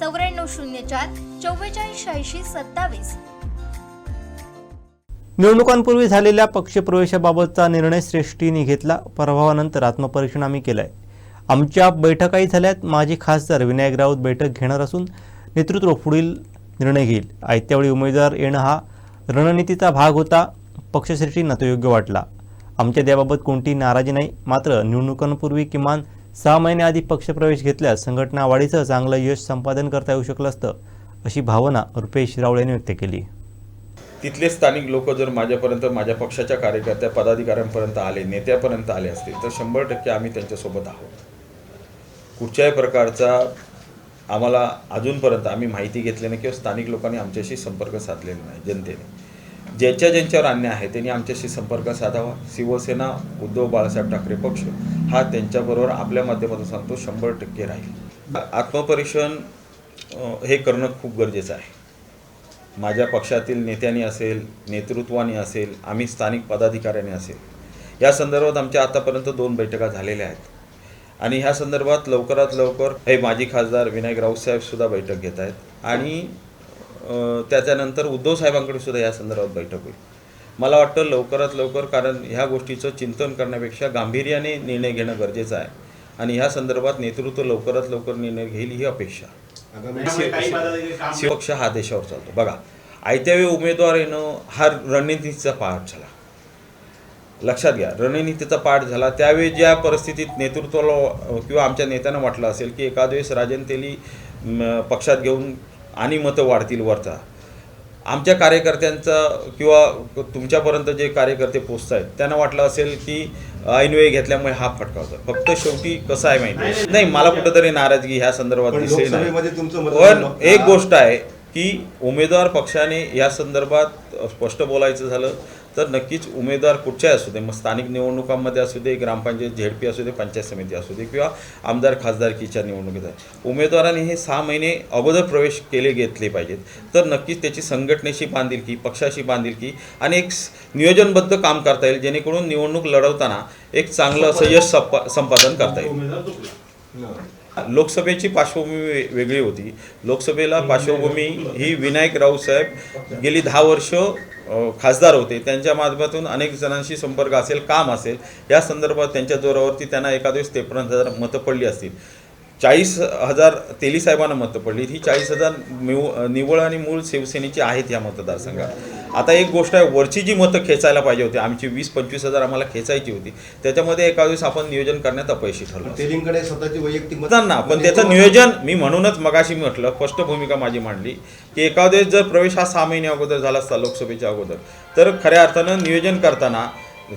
चौऱ्याण्णव शून्य चार चव्वेचाळीस शहाऐंशी सत्तावीस. निवडणुकांपूर्वी झालेल्या पक्षप्रवेशाबाबतचा निर्णय श्रेष्ठीने घेतला. प्रभावानंतर आत्मपरीक्षण आम्ही केलंय. आमच्या बैठकाही झाल्यात. माजी खासदार विनायक राऊत बैठक घेणार असून नेतृत्व पुढील निर्णय घेईल. आयत्यावेळी उमेदवार येणं हा रणनीतीचा भाग होता. पक्षश्रेष्ठींना तो योग्य वाटला. आमच्या त्याबाबत कोणतीही नाराजी नाही. मात्र निवडणुकांपूर्वी किमान सहा महिने आधी पक्षप्रवेश घेतल्यास संघटना वाढीचं चांगलं यश संपादन करता येऊ शकलं असतं अशी भावना रुपेश रावळ यांनी व्यक्त केली. तिथले स्थानिक लोक जर माझ्यापर्यंत माझ्या पक्षाच्या कार्यकर्त्या पदाधिकाऱ्यांपर्यंत आले नेत्यापर्यंत आले असतील तर शंभर टक्के आम्ही त्यांच्यासोबत आहोत. कुठच्याही प्रकारचा आम्हाला अजूनपर्यंत आम्ही माहिती घेतली नाही किंवा स्थानिक लोकांनी आमच्याशी संपर्क साधलेला नाही जनतेने. ज्यांच्या ज्यांच्यावर अन्याय आहे त्यांनी आमच्याशी संपर्क साधावा. शिवसेना उद्धव बाळासाहेब ठाकरे पक्ष हा त्यांच्याबरोबर आपल्या माध्यमातून सांगतो शंभर टक्के राहील. आत्मपरीक्षण हे करणं खूप गरजेचं आहे. माझ्या पक्षातील नेत्यांनी असेल नेतृत्वाने असेल आम्ही स्थानिक पदाधिकाऱ्यांनी असेल. या संदर्भात आमच्या आतापर्यंत दोन बैठका झालेल्या आहेत. आणि ह्या संदर्भात लवकरात लवकर हे माजी खासदार विनायक राऊत बैठक घेत आहेत. आणि त्याच्यानंतर उद्धव साहेबांकडे सुद्धा या संदर्भात बैठक होईल. मला वाटतं लवकरात लवकर कारण ह्या गोष्टीचं चिंतन करण्यापेक्षा गांभीर्याने निर्णय घेणं गरजेचं आहे. आणि ह्या संदर्भात नेतृत्व लवकरात लवकर निर्णय घेईल ही अपेक्षा. शिवपक्ष हा देशावर चालतो. बघा आयत्यावेळी उमेदवार येणं हा रणनीतीचा पाठ झाला. लक्षात घ्या रणनीतीचा पाठ झाला. त्यावेळी ज्या परिस्थितीत नेतृत्वाला किंवा आमच्या नेत्यांना वाटलं असेल की एखाद्या वेळेस राजन तेली पक्षात घेऊन आणि मतं वाढतील वरचा. आमच्या कार्यकर्त्यांचा किंवा तुमच्यापर्यंत जे कार्यकर्ते पोचत आहेत त्यांना वाटलं असेल की ऐनवेळी घेतल्यामुळे हा फटका होता. फक्त शेवटी कसं आहे माहिती नाही मला कुठंतरी नाराजगी ह्या संदर्भात दिसली नाही. पण. एक गोष्ट आहे की उमेदवार पक्षाने या संदर्भात स्पष्ट बोलायचं झालं. तर नक्कीच उमेदवार कुठच्याही असू दे मग स्थानिक निवडणुकांमध्ये असू दे ग्रामपंचायत झेडपी असू दे पंचायत समिती असू दे किंवा आमदार खासदारकीच्या निवडणुकीत आहे. उमेदवारांनी हे सहा महिने अगोदर प्रवेश केले घेतले पाहिजेत. तर नक्कीच त्याची संघटनेशी बांधिलकी पक्षाशी बांधिलकी आणि एक नियोजनबद्ध काम करता येईल जेणेकरून निवडणूक लढवताना एक चांगलं असं यश संपा संपादन करता येईल. लोकसभेची पार्श्वभूमी वेगळी होती. लोकसभेला पार्श्वभूमी ही विनायक राऊतसाहेब गेली दहा वर्ष खासदार होते. त्यांच्या माध्यमातून अनेक जणांशी संपर्क असेल काम असेल. या संदर्भात त्यांच्या जोरावरती त्यांना एखाद्या त्रेपन्न हजार मतं पडली असतील. चाळीस हजार तेली साहेबांना मतं पडली. ही चाळीस हजार मिव निवळ आणि मूळ शिवसेनेची आहेत या मतदारसंघात. आता एक गोष्ट आहे वरची जी मतं खेचायला पाहिजे होती आमची वीस पंचवीस हजार आम्हाला खेचायची होती त्याच्यामध्ये एका दिवस आपण नियोजन करण्यात अपयशी ठरलो. स्वतःची वैयक्तिक मत- ना पण त्याचं नियोजन मी म्हणूनच मगाशी म्हटलं स्पष्ट भूमिका माझी मांडली की एखाद्या जर प्रवेश हा सहा महिने अगोदर झाला असता लोकसभेच्या अगोदर तर खऱ्या अर्थानं नियोजन करताना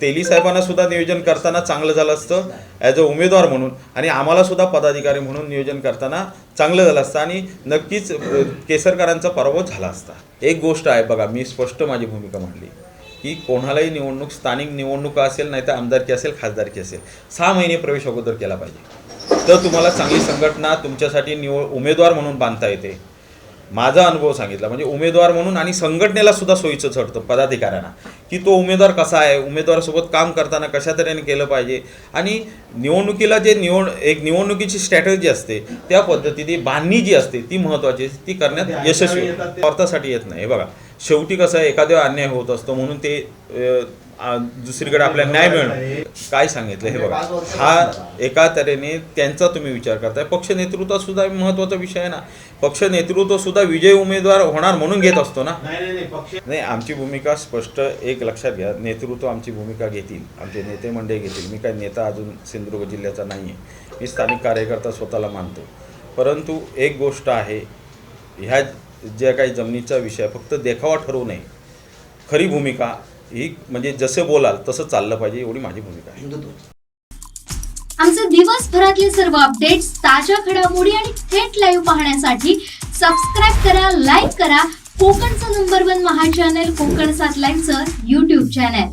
तेली साहेबांना सुद्धा नियोजन करताना चांगलं झालं असतं ॲज अ उमेदवार म्हणून. आणि आम्हाला सुद्धा पदाधिकारी म्हणून नियोजन करताना चांगलं झालं असतं आणि नक्कीच केसरकरांचा पराभव झाला असता. एक गोष्ट आहे बघा मी स्पष्ट माझी भूमिका मांडली की कोणालाही निवडणूक स्थानिक निवडणुका असेल नाही तर आमदारकी असेल खासदारकी असेल सहा महिने प्रवेश अगोदर केला पाहिजे. तर तुम्हाला चांगली संघटना तुमच्यासाठी निवड उमेदवार म्हणून बांधता येते. माझा अनुभव सांगितला. म्हणजे उमेदवार म्हणून आणि संघटनेला सुद्धा सोयीचं ठरतं पदाधिकाऱ्यांना. की तो उमेदवार कसा आहे? उमेदवारासोबत काम करताना कशा तऱ्हेने केलं पाहिजे? आणि निवडणुकीला जे निवड एक निवडणुकीची स्ट्रॅटजी असते त्या पद्धतीने बांधणी जी असते ती महत्त्वाची असते. ती करण्यात यशस्वी होते. स्वार्थासाठी येत नाही. हे बघा शेवटी कसं आहे एखाद्या अन्याय होत असतो म्हणून ते दुसरीकडे आपल्याला न्याय मिळणं काय सांगितलं हे बघा. हा एका तऱ्हेने त्यांचा तुम्ही विचार करताय. पक्ष नेतृत्व सुद्धा महत्त्वाचा विषय आहे ना. पक्ष नेतृत्व सुद्धा विजय उमेदवार होणार म्हणून घेत असतो ना. नाही आमची भूमिका स्पष्ट एक लक्षात घ्या. नेतृत्व आमची भूमिका घेतील. आमचे नेते मंडळी घेतील. मी काय नेता अजून सिंधुदुर्ग जिल्ह्याचा नाही आहे. मी स्थानिक कार्यकर्ता स्वतःला मानतो. परंतु एक गोष्ट आहे. ह्या ज्या काही जमिनीचा विषय फक्त देखावा ठरवू नये. खरी भूमिका ही म्हणजे जसं बोलाल तसं चाललं पाहिजे एवढी माझी भूमिका आहे. आमचे दिवसभरातले सर्व अपडेट्स ताज्या घडामोडी आणि थेट लाईव्ह पाहण्यासाठी सबस्क्राईब करा लाईक करा. कोकणचं number one Maha channel Konkan सात लाईव्हचं युट्यूब चॅनल